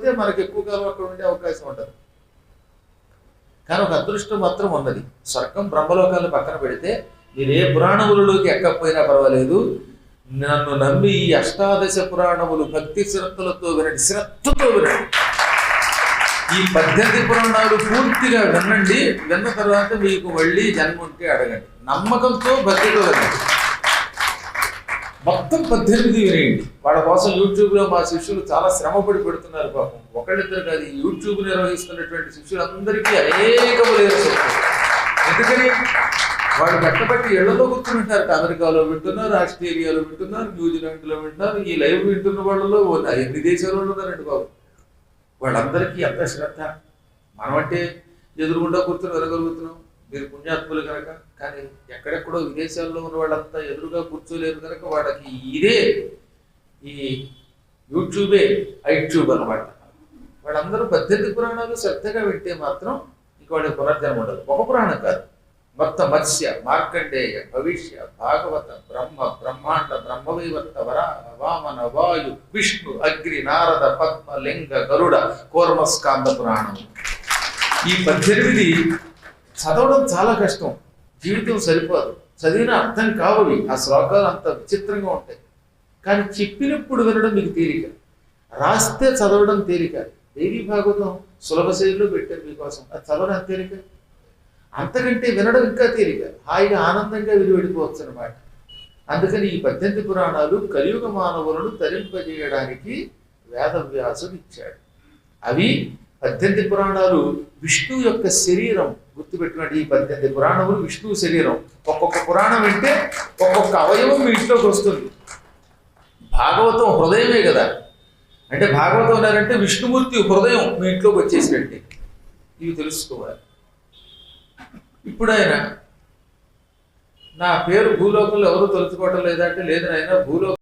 అయితే మనకు ఎక్కువ కాలం అక్కడ ఉండే అవకాశం ఉండదు కానీ ఒక అదృష్టం మాత్రం ఉన్నది. స్వర్గం బ్రహ్మలోకాలు పక్కన పెడితే మీరు ఏ పురాణములలోకి ఎక్కకపోయినా పర్వాలేదు. నన్ను నమ్మి ఈ అష్టాదశ పురాణములు భక్తి శ్రద్ధలతో వినండి శ్రద్ధతో వినండి. ఈ పద్దెనిమిది పురాణాలు పూర్తిగా వినండి. విన్న తర్వాత మీకు మళ్ళీ జన్మ ఉంటే అడగండి. నమ్మకంతో భక్తితో వినండి. మొత్తం పద్దెనిమిది వినేయండి వాళ్ళ కోసం యూట్యూబ్లో మా శిష్యులు చాలా శ్రమపడి పెడుతున్నారు పాపం. ఒకళ్ళిద్దరు కాదు యూట్యూబ్ నిర్వహిస్తున్నటువంటి శిష్యులందరికీ అనేక లేదు ఎందుకని? వాళ్ళు కట్టబట్టి ఇళ్ళలో కూర్చుంటారు అమెరికాలో వింటున్నారు ఆస్ట్రేలియాలో వింటున్నారు న్యూజిలాండ్లో వింటున్నారు ఈ లైవ్ వింటున్న వాళ్ళలో ఎన్ని దేశాల్లో ఉన్నారండి బాబు. వాళ్ళందరికీ ఎంత శ్రద్ధ. మనం అంటే ఎదురుగుండా కూర్చొని వెరగలుగుతున్నాం మీరు పుణ్యాత్ములు కనుక కానీ ఎక్కడెక్కడో విదేశాల్లో ఉన్న వాళ్ళంతా ఎదురుగా కూర్చోలేరు కనుక వాళ్ళకి ఇదే ఈ యూట్యూబే ఐట్యూబ్ అనమాట వాళ్ళందరూ పద్దెనిమిది పురాణాలు శ్రద్ధగా వింటే మాత్రం ఇంక వాళ్ళకి పునర్జన్మ ఉండదు. ఒక పురాణం కాదు. మొత్తం మత్స్య మార్కండేయ భవిష్య భాగవత బ్రహ్మ బ్రహ్మాండ బ్రహ్మవైవర్త వరాహ వామన వాయు విష్ణు అగ్ని నారద పద్మ లింగ గరుడ కూర్మస్కాంద పురాణం. ఈ పద్దెనిమిది చదవడం చాలా కష్టం. జీవితం సరిపోదు. చదివిన అర్థం కావవి ఆ శ్లోకాలు అంత విచిత్రంగా ఉంటాయి. కానీ చెప్పినప్పుడు వినడం మీకు తేలిక రాస్తే చదవడం తేలిక దేవి భాగవతం సులభ శైలిలో పెట్టారు మీకోసం. అది చదవడం తేలిక అంతకంటే వినడం ఇంకా తేలిక హాయిగా ఆనందంగా విని వెళ్ళిపోవచ్చు అనమాట అందుకని ఈ పద్దెనిమిది పురాణాలు కలియుగ మానవులను తరింపజేయడానికి వేదవ్యాసుడు ఇచ్చాడు. అవి పద్దెనిమిది పురాణాలు విష్ణువు యొక్క శరీరం గుర్తుపెట్టుకోండి. ఈ పద్దెనిమిది పురాణములు విష్ణువు శరీరం. ఒక్కొక్క పురాణం వింటే ఒక్కొక్క అవయవం మీ ఇంట్లోకి వస్తుంది. భాగవతం హృదయమే కదా. అంటే భాగవతం ఉన్నారంటే విష్ణుమూర్తి హృదయం మీ ఇంట్లోకి వచ్చేసినట్టే ఇవి తెలుసుకోవాలి. ఇప్పుడు ఆయన నా పేరు భూలోకంలో ఎవరు తలుచుకోవటం లేదంటే లేదు నాయన భూలోకం